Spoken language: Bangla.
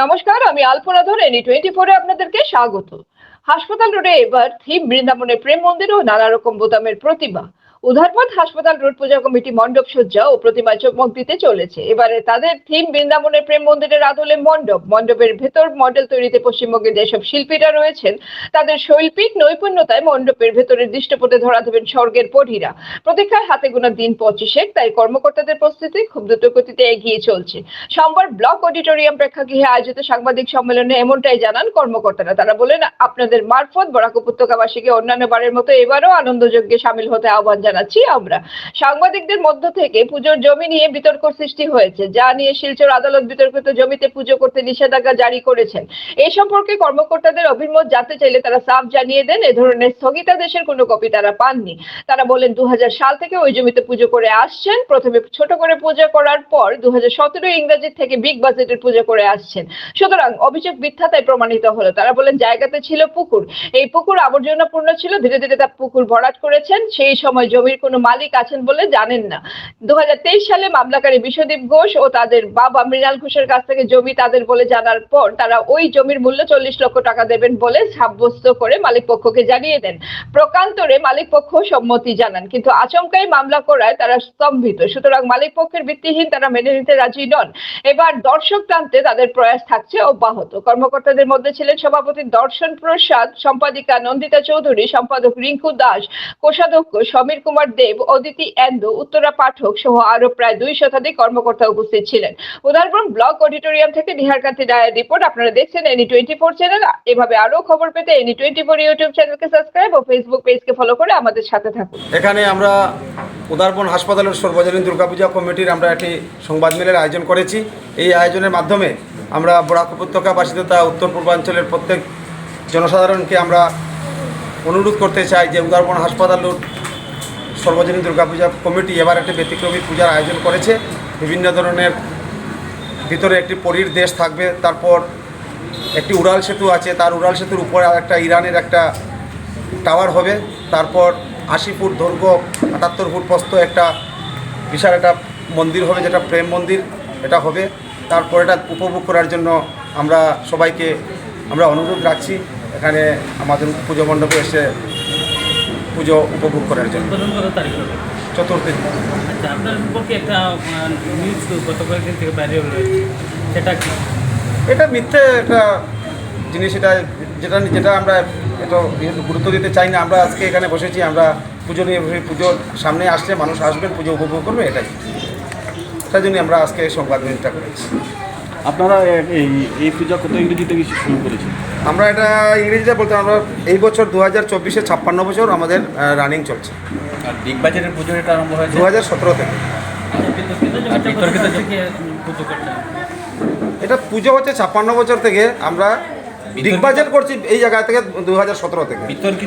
নমস্কার, আমি আলপনা ধর এনি টোয়েন্টি ফোরে আপনাদেরকে স্বাগত। হাসপাতাল রোডে এবার থিম বৃন্দাবনের প্রেম মন্দির ও নানা রকম বোতামের প্রতিমা। উধারপথ হাসপাতাল রোড পূজা কমিটি মণ্ডপ সজ্জা ও প্রতিমা চমক দিতে চলেছে। এবারে তাদের থিম বৃন্দাবনের প্রেম মন্দিরের আদলে মণ্ডপ। মণ্ডপের ভেতর মডেল তৈরিতে পশ্চিমবঙ্গের যেসব শিল্পীরা রয়েছেন, তাদের শৈল্পিক নৈপুণ্যতায় মণ্ডপের ভেতরের দৃষ্টপটে ধরা দেবেন স্বর্গের পরীরা। প্রতীক্ষায় হাতে গোনা দিন পঁচিশেক তাই কর্মকর্তাদের প্রস্তুতি খুব দ্রুত গতিতে এগিয়ে চলছে। সোমবার ব্লক অডিটোরিয়াম প্রেক্ষাগৃহে আয়োজিত সাংবাদিক সম্মেলনে এমনটাই জানান কর্মকর্তারা। তারা বলেন, আপনাদের মারফত বরাক উপত্যকাবাসীকে অন্যান্য বারের মতো এবারও আনন্দযজ্ঞে সামিল হতে আহ্বান জানাচ্ছি আমরা। সাংবাদিকদের মধ্য থেকে পুজোর জমি নিয়ে বিতর্ক সৃষ্টি হয়েছে। যা নিয়ে শিলচর আদালত বিতর্কিত জমিতে পুজো করতে নিষেধাজ্ঞা জারি করেছেন। এই সম্পর্কে কর্মকর্তাদের অভিমত জানতে চাইলে তারা সাফ জানিয়ে দেন, এ ধরনের স্থগিতাদেশের কোনো কপি তারা পাননি। তারা বলেন দু সাল থেকে ওই জমিতে পুজো করে আসছেন। প্রথমে ছোট করে পূজা করার পর দু ইংরেজির থেকে বিগ বাজেটের পুজো করে আসছেন। সুতরাং অভিযোগ মিথ্যা তাই প্রমাণিত হলো। তারা বলেন, জায়গাতে ছিল পুকুর। এই পুকুর আবর্জনাপূর্ণ ছিল। ধীরে ধীরে তা পুকুর ভরাট করেছেন। সেই সময় জমির কোনো মালিক আছেন বলে জানেন না। দু সালে মামলাকারী বিশ্বদীপ ঘোষ ও তাদের বাবা মৃণাল ঘোষের কাছ থেকে জমি তাদের বলে জানার পর তারা ওই জমির মূল্য চল্লিশ লক্ষ টাকা দেবেন বলে সাব্যস্ত করে মালিক পক্ষকে জানিয়ে দেন। প্রকান্তরে মালিক পক্ষ সম্মতি জানান, কিন্তু আচমকাই মামলা করায় তারা স্তম্ভিত। সুতরাং মালিক পক্ষের ভিত্তিহীন তারা মেনে নিতে রাজি নন। এবার দর্শক টানতে তাদের প্রয়াস থাকছে অব্যাহত। কর্মকর্তাদের মধ্যে ছিলেন সভাপতি দর্শন প্রসাদ, সম্পাদিকা নন্দিতা চৌধুরী, সম্পাদক রিঙ্কু দাস, কোষাধ্যক্ষ সমীর কুমার দেব, অদিতি এন্দু, উত্তরা পাঠক সহ আরও প্রায় দুই শতাধিক কর্মকর্তা উপস্থিত ছিলেন। উদাহরণ ব্লক অডিটোরিয়াম থেকে নিহারকান্তি রায়ের রিপোর্ট আপনারা দেখছেন এনি টোয়েন্টি ফোর চ্যানেল। এভাবে আরও খবর পেতে এনি টোয়েন্টি ফোর ইউটিউব চ্যানেলকে সাবস্ক্রাইব ও ফেসবুক পেজকে ফলো করে আমাদের সাথে থাকুন। এখানে আমরা উদারবন হাসপাতালের সর্বজনীন দুর্গাপূজা কমিটির আমরা একটি সংবাদ মেলের আয়োজন করেছি। এই আয়োজনের মাধ্যমে আমরা বরাক উপত্যকাবাসী তথা উত্তর পূর্বাঞ্চলের প্রত্যেক জনসাধারণকে আমরা অনুরোধ করতে চাই যে উদারবন হাসপাতাল সর্বজনীন দুর্গাপূজা কমিটি এবার একটি ব্যতিক্রমী পূজার আয়োজন করেছে। বিভিন্ন ধরনের ভিতরে একটি পরীর দেশ থাকবে, তারপর একটি উড়াল সেতু আছে, তার উড়াল সেতুর উপরে আর একটা ইরানের একটা টাওয়ার হবে, তারপর আশি ফুট দৈর্ঘ্য, আটাত্তর ফুট প্রস্ত একটা বিশাল একটা মন্দির হবে, যেটা প্রেম মন্দির, এটা হবে। তারপর এটা উপভোগ করার জন্য আমরা সবাইকে আমরা অনুরোধ রাখছি। এখানে আমাদের পুজো মণ্ডপে এসে পুজো উপভোগ করার জন্য। চতুর্থী। আচ্ছা আপনার একটা নিউজ গত কয়েকদিন থেকে বাইরে রয়েছে। সেটা কি? এটা মিথ্যে একটা জিনিস এটা যেটা যেটা আমরা এত গুরুত্ব দিতে চাই না আমরা আজকে এখানে বসেছি আমরা পুজো নিয়ে বসে পুজোর সামনে আসলে মানুষ আসবেন পুজো উপভোগ করবে এটাই। তাই জন্য আমরা আজকে সংবাদ মেলটা করেছি। আপনারা এই এই পূজা কত ইংরেজি থেকে শুরু করেছেন? আমরা এটা ইংরেজিতে বলতে আমরা এই বছর দু হাজার চব্বিশে ছাপ্পান্ন বছর আমাদের রানিং চলছে। আর বিগ বাজারের পুজো এটা আরম্ভ হয়েছে? দু হাজার সতেরো থেকে পুজো এটা পুজো হচ্ছে ছাপ্পান্ন বছর থেকে আমরা বিগ বাজেট করছি এই জায়গা থেকে দু হাজার সতেরো থেকে। বিতর্কিত